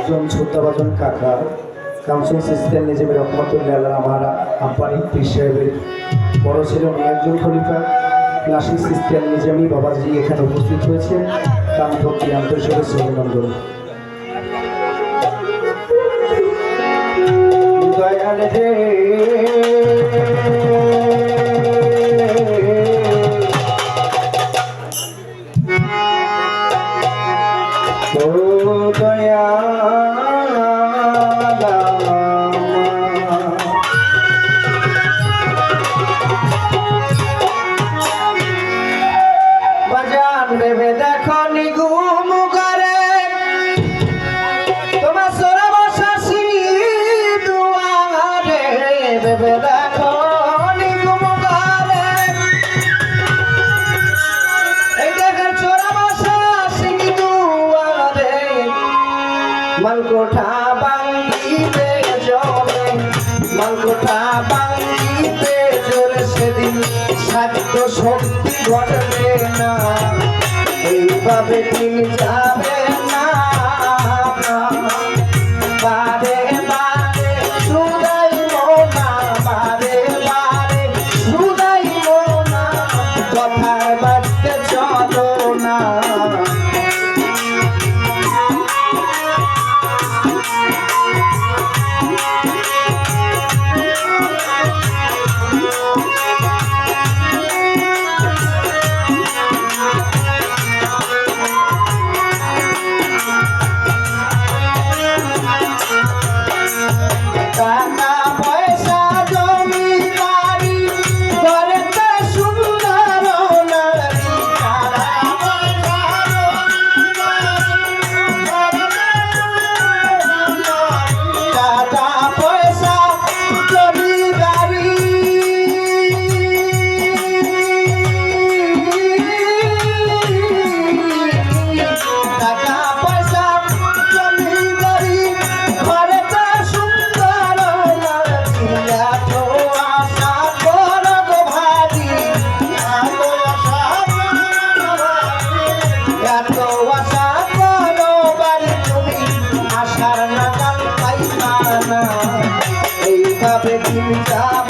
একজন শ্রদ্ধাভাজন কাকা কামসুল সিস্তেম নিজের রহমতুল্লাহ, আমার আম্পানি পীর সাহেবের বড় ছিল একজন খলিফা। নাসির সিস্টেম নিজামী বাবাজি এখানে উপস্থিত হয়েছে তার ভক্তি আন্তরিক অভিনন্দন। দয়াল মালকোঠা বাঙ্গিতে জলে মালকোঠা বাঙ্গিতে ঘটবে না। এইভাবে দিন যাবে যাবে তুমি যাবে।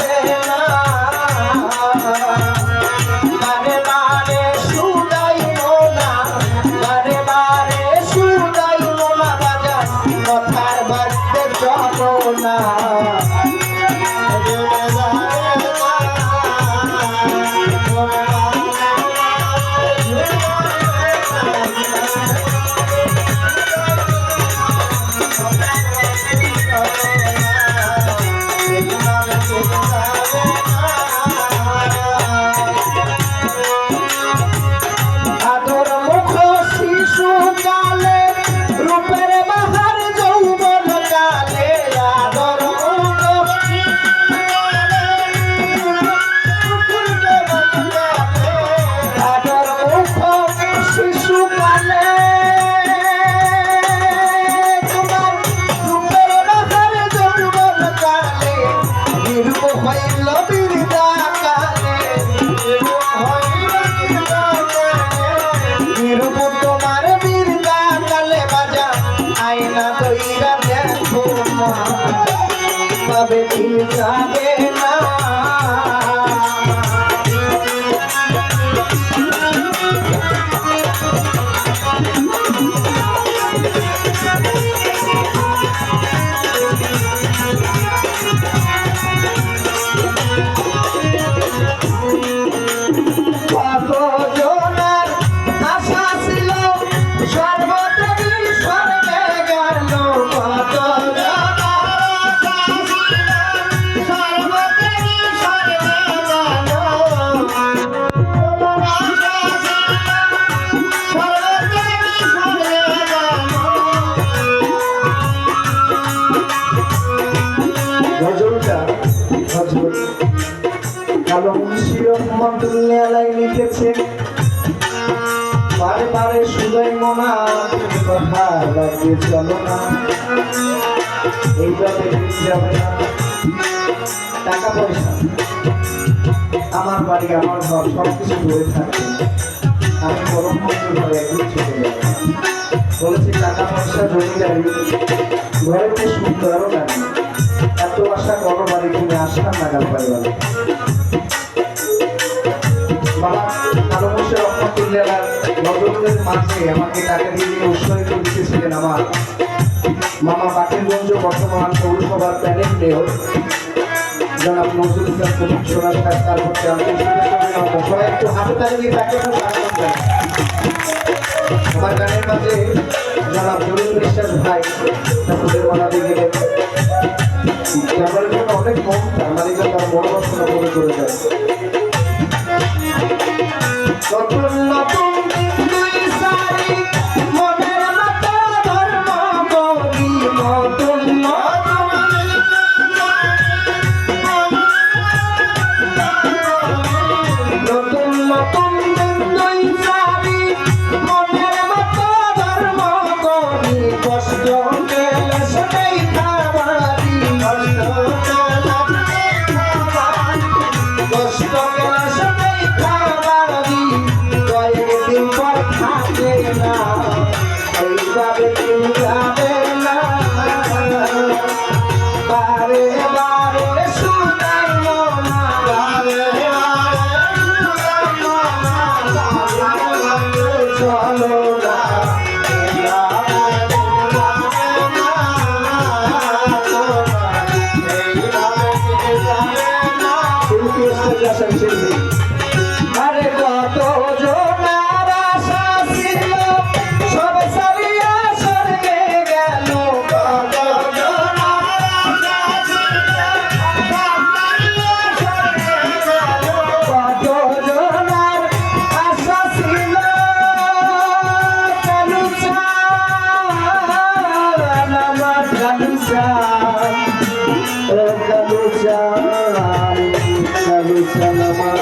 Santa বলছে বারে বারে সুজয় মোনা কথা রাখবে চলো না। এইভাবে যাবে না। টাকা পয়সা, আমার বাড়ি, আমার ঘর সব কিছু ধরে থাকে। আমি গরম ঘরে একদিন চলে যাব। বলেছি, টাকা পয়সা জমিদারি ঘরেতে সুন্দর আরও লাগে এত আশা বড় বাড়ি, তুমি আসলাম নাগাল পাইবার বাবা রহমতুল্লাহ নজরুলের মাঝে আমাকে টাকা দিয়ে দিয়ে উৎসাহিত দিতেছিলেন আমার মামা বাকিরগঞ্জ বর্তমান পৌরসভার প্যানেল মেয়র জনাব নজরুল কাছ তারপর সবাই একটু হাতে দিয়ে। আমার গানের মাঝে জনাব জরুল বিশ্বাস জন্য অনেক কম তার মানে তার বড় রচনা করে করে যায় Oh. কালু চান আমার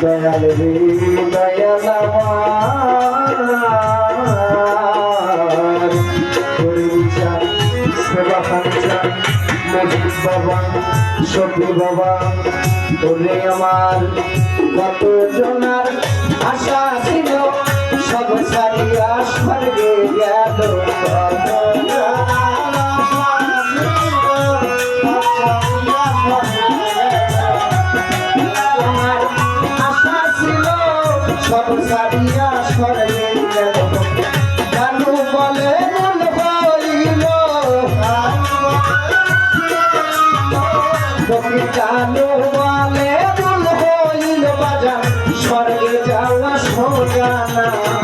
দয়াল রে দয়াল বাবা বাবা তোরে আমার কত জনার আশা ছিল সব সারিয়া স্বর্গে গেল সব সারিয়া স্বর্গে গেল। জানু বলে, মন তুমি জানো বলে, মন হইল বাজার স্বর্গে যাওয়া সোজা না।